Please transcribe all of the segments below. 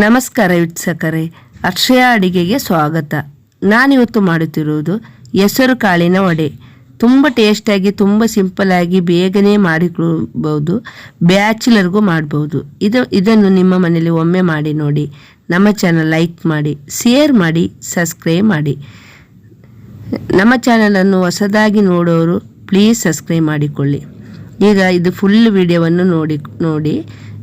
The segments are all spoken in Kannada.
ನಮಸ್ಕಾರ ವೀಕ್ಷಕರೇ, ಅಕ್ಷಯ ಅಡಿಗೆಗೆ ಸ್ವಾಗತ. ನಾನಿವತ್ತು ಮಾಡುತ್ತಿರುವುದು ಹೆಸರು ಕಾಳಿನ ವಡೆ. ತುಂಬ ಟೇಸ್ಟಾಗಿ ತುಂಬ ಸಿಂಪಲ್ಲಾಗಿ ಬೇಗನೆ ಮಾಡಿಕೊಳ್ಬೋದು ಬ್ಯಾಚುಲರ್ಗೂ ಮಾಡ್ಬೋದು ಇದು, ಇದನ್ನು ನಿಮ್ಮ ಮನೇಲಿ ಒಮ್ಮೆ ಮಾಡಿ ನೋಡಿ, ನಮ್ಮ ಚಾನಲ್ ಲೈಕ್ ಮಾಡಿ, ಶೇರ್ ಮಾಡಿ, ಸಬ್ಸ್ಕ್ರೈಬ್ ಮಾಡಿ. ನಮ್ಮ ಚಾನಲನ್ನು ಹೊಸದಾಗಿ ನೋಡೋರು, ಪ್ಲೀಸ್ ಸಬ್ಸ್ಕ್ರೈಬ್ ಮಾಡಿಕೊಳ್ಳಿ. ಈಗ ಇದು ಫುಲ್ ವಿಡಿಯೋವನ್ನು ನೋಡಿ ನೋಡಿ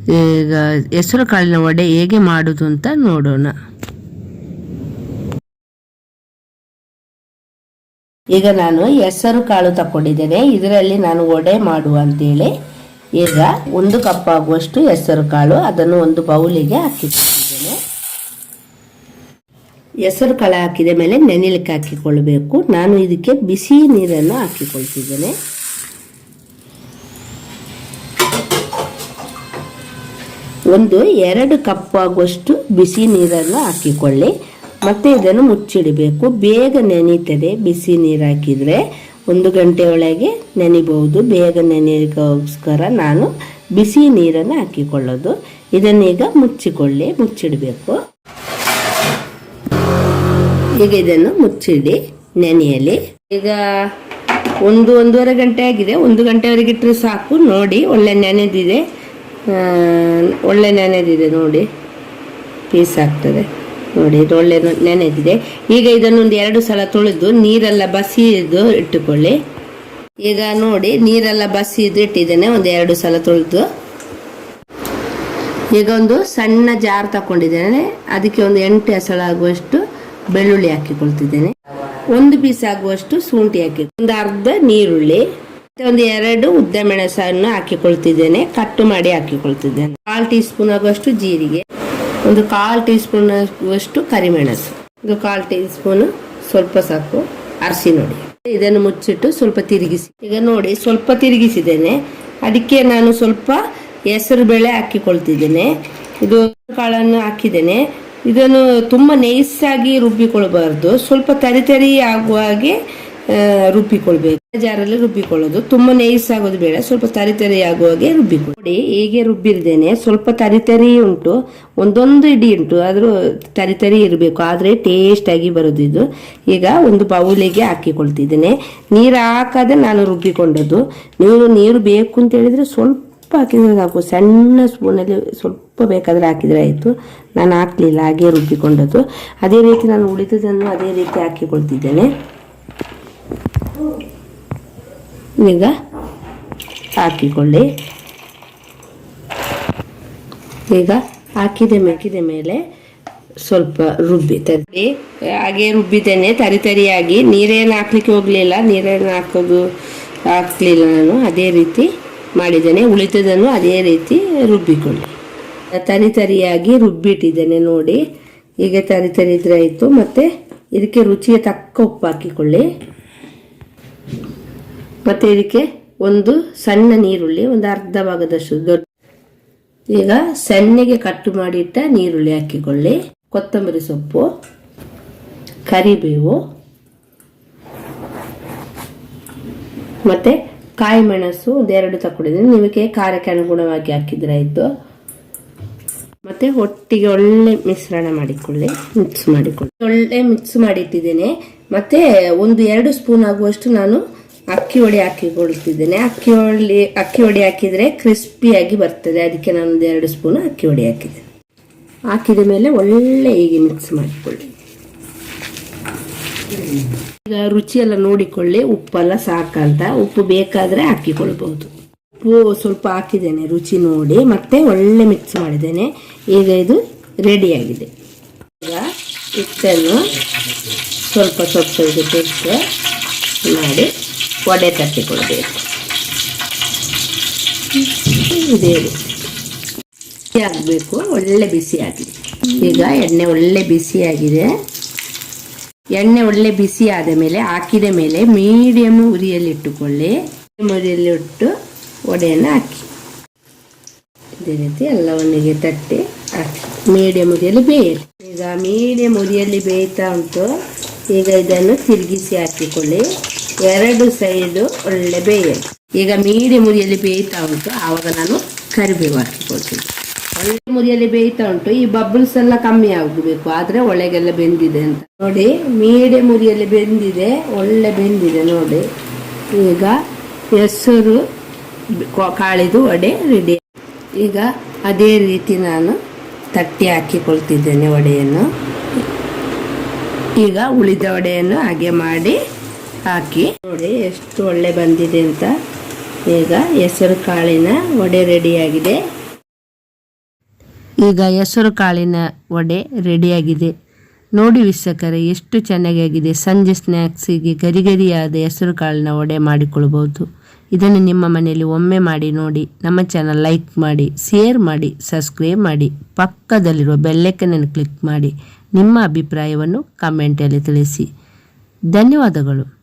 ಈಗ ಹೆಸರು ಕಾಳಿನ ವಡೆ ಹೇಗೆ ಮಾಡೋದು ಅಂತ ನೋಡೋಣ. ಈಗ ನಾನು ಹೆಸರು ಕಾಳು ತಕೊಂಡಿದ್ದೇನೆ ಇದರಲ್ಲಿ ನಾನು ವಡೆ ಮಾಡುವ ಅಂತೇಳಿ. ಈಗ ಒಂದು ಕಪ್ ಆಗುವಷ್ಟು ಹೆಸರು ಕಾಳು, ಅದನ್ನು ಒಂದು ಬೌಲಿಗೆ ಹಾಕಿಕೊಂಡಿದ್ದೇನೆ. ಹೆಸರು ಕಾಳು ಹಾಕಿದ ಮೇಲೆ ನೆನೆಲಿಕ್ಕೆ ಹಾಕಿಕೊಳ್ಬೇಕು ನಾನು ಇದಕ್ಕೆ ಬಿಸಿ ನೀರನ್ನು ಹಾಕಿಕೊಳ್ತಿದ್ದೇನೆ. ಒಂದು, ಎರಡು ಕಪ್ ಆಗುವಷ್ಟು ಬಿಸಿ ನೀರನ್ನು ಹಾಕಿಕೊಳ್ಳಿ. ಮತ್ತೆ ಇದನ್ನು ಮುಚ್ಚಿಡಬೇಕು. ಬೇಗ ನೆನೀತದೆ ಬಿಸಿ ನೀರು ಹಾಕಿದರೆ ಒಂದು ಗಂಟೆ ಒಳಗೆ ನೆನಿಬಹುದು. ಬೇಗ ನೆನೆಯೋಸ್ಕರ ನಾನು ಬಿಸಿ ನೀರನ್ನು ಹಾಕಿಕೊಳ್ಳೋದು. ಇದನ್ನೀಗ ಮುಚ್ಚಿಕೊಳ್ಳಿ, ಮುಚ್ಚಿಡಬೇಕು. ಈಗ ಇದನ್ನು ಮುಚ್ಚಿಡಿ, ನೆನೆಯಲಿ. ಈಗ ಒಂದು, ಒಂದೂವರೆ ಗಂಟೆ ಆಗಿದೆ. ಒಂದು ಗಂಟೆವರೆಗೆ ಇಟ್ಟರೆ ಸಾಕು. ನೋಡಿ, ಒಳ್ಳೆ ನೆನೆದಿದೆ. ಒಳ್ಳೆ ನೆನೆದಿದೆ ನೋಡಿ. ಪೀಸ್ ಆಗ್ತದೆ. ನೋಡಿ, ಇದು ಒಳ್ಳೆ ನೆನೆದಿದೆ. ಈಗ ಇದನ್ನೊಂದು ಎರಡು ಸಲ ತೊಳೆದು ನೀರೆಲ್ಲ ಬಸಿದು ಇಟ್ಟುಕೊಳ್ಳಿ. ಈಗ ನೋಡಿ, ನೀರೆಲ್ಲ ಬಸಿದು ಇಟ್ಟಿದ್ದೇನೆ. ಒಂದು ಎರಡು ಸಲ ತೊಳೆದು. ಈಗ ಒಂದು ಸಣ್ಣ ಜಾರ್ ತಕೊಂಡಿದ್ದೇನೆ ಅದಕ್ಕೆ ಒಂದು ಎಂಟು ಎಸಳು ಆಗುವಷ್ಟು ಬೆಳ್ಳುಳ್ಳಿ ಹಾಕಿಕೊಳ್ತಿದ್ದೇನೆ. ಒಂದು ಪೀಸ್ ಆಗುವಷ್ಟು ಶುಂಠಿ ಹಾಕಿ, ಒಂದು ಅರ್ಧ ನೀರುಳ್ಳಿ. ಒಂದು ಎರಡು ಉದ್ದ ಮೆಣಸನ್ನು ಹಾಕಿಕೊಳ್ತಿದ್ದೇನೆ. ಕಟ್ಟು ಮಾಡಿ ಹಾಕಿಕೊಳ್ತಿದ್ದೇನೆ. ಕಾಲ್ ಟೀ ಸ್ಪೂನ್ ಆಗುವಷ್ಟು ಜೀರಿಗೆ, ಒಂದು ಕಾಲ್ ಟೀ ಸ್ಪೂನ್ ಆಗುವಷ್ಟು ಕರಿಮೆಣಸು, ಒಂದು ಕಾಲ್ ಟೀ ಸ್ಪೂನ್ ಸ್ವಲ್ಪ ಸಾಕು ಅರಸಿ ನೋಡಿ. ಇದನ್ನು ಮುಚ್ಚಿಟ್ಟು ಸ್ವಲ್ಪ ತಿರುಗಿಸಿ. ಈಗ ನೋಡಿ, ಸ್ವಲ್ಪ ತಿರುಗಿಸಿದ್ದೇನೆ. ಅದಕ್ಕೆ ನಾನು ಸ್ವಲ್ಪ ಹೆಸರು ಬೇಳೆ ಹಾಕಿಕೊಳ್ತಿದ್ದೇನೆ. ಇದು ಕಾಳನ್ನು ಹಾಕಿದ್ದೇನೆ. ಇದನ್ನು ತುಂಬ ನೈಸಾಗಿ ರುಬ್ಬಿಕೊಳ್ಬಾರ್ದು. ಸ್ವಲ್ಪ ತರಿತರಿ ತರಿ ಆಗುವ ಹಾಗೆ ರುಬ್ಬಿಕೊಳ್ಬೇಕು. ಜಾರಲ್ಲಿ ರುಬ್ಬಿಕೊಳ್ಳೋದು. ತುಂಬಾ ನೈಸ್ ಆಗೋದು ಬೇಡ. ಸ್ವಲ್ಪ ತರಿ ತರಿ ಆಗುವ ಹಾಗೆ ರುಬ್ಬಿಕೊಳ್ಳಿ ಹೀಗೆ ರುಬ್ಬಿರ್ದೇನೆ, ಸ್ವಲ್ಪ ತರಿ ತರಿ ಉಂಟು. ಒಂದೊಂದು ಇಡಿ ಉಂಟು. ಆದರೂ ತರಿ ತರಿ ಇರಬೇಕು. ಆದರೆ ಟೇಸ್ಟ್ ಆಗಿ ಬರೋದು ಇದು. ಈಗ ಒಂದು ಬೌಲಿಗೆ ಹಾಕಿಕೊಳ್ತಿದ್ದೇನೆ. ನೀರು ಹಾಕದೆ ನಾನು ರುಬ್ಬಿಕೊಂಡದ್ದು. ನೀರು ನೀರು ಬೇಕು ಅಂತ ಹೇಳಿದ್ರೆ ಸ್ವಲ್ಪ ಹಾಕಿದ್ರೆ ಸಾಕು. ಸಣ್ಣ ಸ್ಪೂನಲ್ಲಿ ಸ್ವಲ್ಪ ಬೇಕಾದರೆ ಹಾಕಿದರೆ ಆಯಿತು. ನಾನು ಹಾಕಲಿಲ್ಲ. ಹಾಗೆ ರುಬ್ಬಿಕೊಂಡದ್ದು. ಅದೇ ರೀತಿ ನಾನು ಉಳಿದದನ್ನು ಅದೇ ರೀತಿ ಹಾಕಿಕೊಳ್ತಿದ್ದೇನೆ. ಈಗ ಹಾಕಿಕೊಳ್ಳಿ. ಈಗ ಹಾಕಿದ ಮೇಲೆ ಸ್ವಲ್ಪ ರುಬ್ಬಿ ತರಿ ಹಾಗೆ ರುಬ್ಬಿದ್ದೇನೆ, ತರಿ ತರಿಯಾಗಿ. ನೀರೇನು ಹಾಕ್ಲಿಕ್ಕೆ ಹೋಗಲಿಲ್ಲ, ನೀರೇನು ಹಾಕೋದು, ಹಾಕ್ಲಿಲ್ಲ ನಾನು. ಅದೇ ರೀತಿ ಮಾಡಿದ್ದೇನೆ. ಉಳಿತದನ್ನು ಅದೇ ರೀತಿ ರುಬ್ಬಿಕೊಳ್ಳಿ. ತರಿ ತರಿಯಾಗಿ ರುಬ್ಬಿಟ್ಟಿದ್ದೇನೆ ನೋಡಿ. ಈಗ ತರಿ ತರಿದ್ರೆ ಆಯಿತು. ಮತ್ತು ಇದಕ್ಕೆ ರುಚಿಗೆ ತಕ್ಕ ಉಪ್ಪು ಹಾಕಿಕೊಳ್ಳಿ. ಮತ್ತು ಇದಕ್ಕೆ ಒಂದು ಸಣ್ಣ ನೀರುಳ್ಳಿ, ಒಂದು ಅರ್ಧ ಭಾಗದಷ್ಟು ದೊಡ್ಡ ಈಗ ಸಣ್ಣಗೆ ಕಟ್ಟು ಮಾಡಿಟ್ಟ ನೀರುಳ್ಳಿ ಹಾಕಿಕೊಳ್ಳಿ. ಕೊತ್ತಂಬರಿ ಸೊಪ್ಪು, ಕರಿಬೇವು, ಮತ್ತೆ ಕಾಯಿ ಮೆಣಸು ಒಂದೆರಡು ತಕೊಂಡಿದ್ದೀನಿ ನಿಮಗೆ ಖಾರಕ್ಕೆ ಅನುಗುಣವಾಗಿ ಹಾಕಿದ್ರೆ ಆಯಿತು. ಮತ್ತೆ ಒಟ್ಟಿಗೆ ಒಳ್ಳೆ ಮಿಶ್ರಣ ಮಾಡಿಕೊಳ್ಳಿ ಮಿಕ್ಸ್ ಮಾಡಿಕೊಳ್ಳಿ. ಒಳ್ಳೆ ಮಿಕ್ಸ್ ಮಾಡಿಟ್ಟಿದ್ದೇನೆ. ಮತ್ತೆ ಒಂದು ಎರಡು ಸ್ಪೂನ್ ಆಗುವಷ್ಟು ನಾನು ಅಕ್ಕಿ ಹೊಡಿ ಹಾಕಿಕೊಳ್ತಿದ್ದೇನೆ ಅಕ್ಕಿ ಹೊಳಿ, ಅಕ್ಕಿ ಹೊಡಿ ಹಾಕಿದರೆ ಕ್ರಿಸ್ಪಿಯಾಗಿ ಬರ್ತದೆ. ಅದಕ್ಕೆ ನಾನು ಒಂದು ಎರಡು ಸ್ಪೂನ್ ಅಕ್ಕಿ ಹೊಡಿ ಹಾಕಿದೆ ಹಾಕಿದ ಮೇಲೆ ಒಳ್ಳೆ ಹೀಗೆ ಮಿಕ್ಸ್ ಮಾಡಿಕೊಳ್ಳಿ. ಈಗ ರುಚಿ ಎಲ್ಲ ನೋಡಿಕೊಳ್ಳಿ. ಉಪ್ಪೆಲ್ಲ ಸಾಕಂತ. ಉಪ್ಪು ಬೇಕಾದರೆ ಹಾಕಿಕೊಳ್ಬಹುದು. ಉಪ್ಪು ಸ್ವಲ್ಪ ಹಾಕಿದ್ದೇನೆ ರುಚಿ ನೋಡಿ. ಮತ್ತೆ ಒಳ್ಳೆ ಮಿಕ್ಸ್ ಮಾಡಿದ್ದೇನೆ. ಈಗ ಇದು ರೆಡಿಯಾಗಿದೆ ಈಗ ಹಿಟ್ಟನ್ನು ಸ್ವಲ್ಪ ಸ್ವಲ್ಪ ಇದು ಮಾಡಿ. ವಡೆ ತಟ್ಟಿಕೊಳ್ಬೇಕು ಇದೇ ಬಿಸಿ ಆಗಬೇಕು, ಒಳ್ಳೆ ಬಿಸಿ ಆಗಲಿ. ಈಗ ಎಣ್ಣೆ ಒಳ್ಳೆ ಬಿಸಿಯಾಗಿದೆ ಎಣ್ಣೆ ಒಳ್ಳೆ ಬಿಸಿ ಆದ ಮೇಲೆ, ಹಾಕಿದ ಮೇಲೆ ಮೀಡಿಯಮ್ ಉರಿಯಲ್ಲಿ ಇಟ್ಟುಕೊಳ್ಳಿ. ಉರಿಯಲ್ಲಿ ಇಟ್ಟು ವಡೆಯನ್ನು ಹಾಕಿ. ಇದೇ ರೀತಿ ಎಲ್ಲವನ್ನಿಗೆ ತಟ್ಟಿ ಹಾಕಿ. ಮೀಡಿಯಮ್ ಉರಿಯಲ್ಲಿ ಬೇಯಲಿ ಈಗ ಮೀಡಿಯಮ್ ಉರಿಯಲ್ಲಿ ಬೇಯ್ತಾ ಉಂಟು. ಈಗ ಇದನ್ನು ತಿರುಗಿಸಿ ಹಾಕಿಕೊಳ್ಳಿ. ಎರಡು ಸೈಡು ಒಳ್ಳೆ ಬೇಯಲಿ ಈಗ ಮೀಡಿಯಂ ಮುರಿಯಲ್ಲಿ ಬೇಯ್ತಾ ಉಂಟು. ಆವಾಗ ನಾನು ಕರಿಬೇವು ಹಾಕಿಕೊಳ್ತೀನಿ. ಒಳ್ಳೆ ಮುರಿಯಲ್ಲಿ ಬೇಯ್ತಾ ಉಂಟು. ಈ ಬಬಲ್ಸ್ ಎಲ್ಲ ಕಮ್ಮಿ ಆಗಬೇಕು. ಆದ್ರೆ ಒಳಗೆಲ್ಲ ಬೆಂದಿದೆ ಅಂತ. ನೋಡಿ, ಮೀಡಿಯಂ ಮುರಿಯಲ್ಲಿ ಬೆಂದಿದೆ. ಒಳ್ಳೆ ಬೆಂದಿದೆ ನೋಡಿ. ಈಗ ಹೆಸರು ಕಾಳಿದು ವಡೆ ರೆಡಿ ಈಗ ಅದೇ ರೀತಿ ನಾನು ತಟ್ಟಿ ಹಾಕಿಕೊಳ್ತಿದ್ದೇನೆ ವಡೆಯನ್ನು. ಈಗ ಉಳಿದ ವಡೆಯನ್ನು ಹಾಗೆ ಮಾಡಿ ಹಾಕಿ. ನೋಡಿ, ಎಷ್ಟು ಒಳ್ಳೆ ಬಂದಿದೆ ಅಂತ. ಈಗ ಹೆಸರು ಕಾಳಿನ ವಡೆ ರೆಡಿಯಾಗಿದೆ. ಈಗ ಹೆಸರು ಕಾಳಿನ ವಡೆ ರೆಡಿಯಾಗಿದೆ. ನೋಡಿ ವೀಕ್ಷಕರೇ, ಎಷ್ಟು ಚೆನ್ನಾಗಿದೆ ಸಂಜೆ ಸ್ನ್ಯಾಕ್ಸಿಗೆ ಗರಿ ಗರಿಯಾದ ಹೆಸರು ಕಾಳಿನ ವಡೆ ಮಾಡಿಕೊಳ್ಬೋದು ಇದನ್ನು ನಿಮ್ಮ ಮನೆಯಲ್ಲಿ ಒಮ್ಮೆ ಮಾಡಿ ನೋಡಿ. ನಮ್ಮ ಚಾನಲ್ ಲೈಕ್ ಮಾಡಿ ಶೇರ್ ಮಾಡಿ ಸಬ್ಸ್ಕ್ರೈಬ್ ಮಾಡಿ. ಪಕ್ಕದಲ್ಲಿರುವ ಬೆಲ್ಲೈಕನನ್ನು ಕ್ಲಿಕ್ ಮಾಡಿ. ನಿಮ್ಮ ಅಭಿಪ್ರಾಯವನ್ನು ಕಮೆಂಟಲ್ಲಿ ತಿಳಿಸಿ. ಧನ್ಯವಾದಗಳು.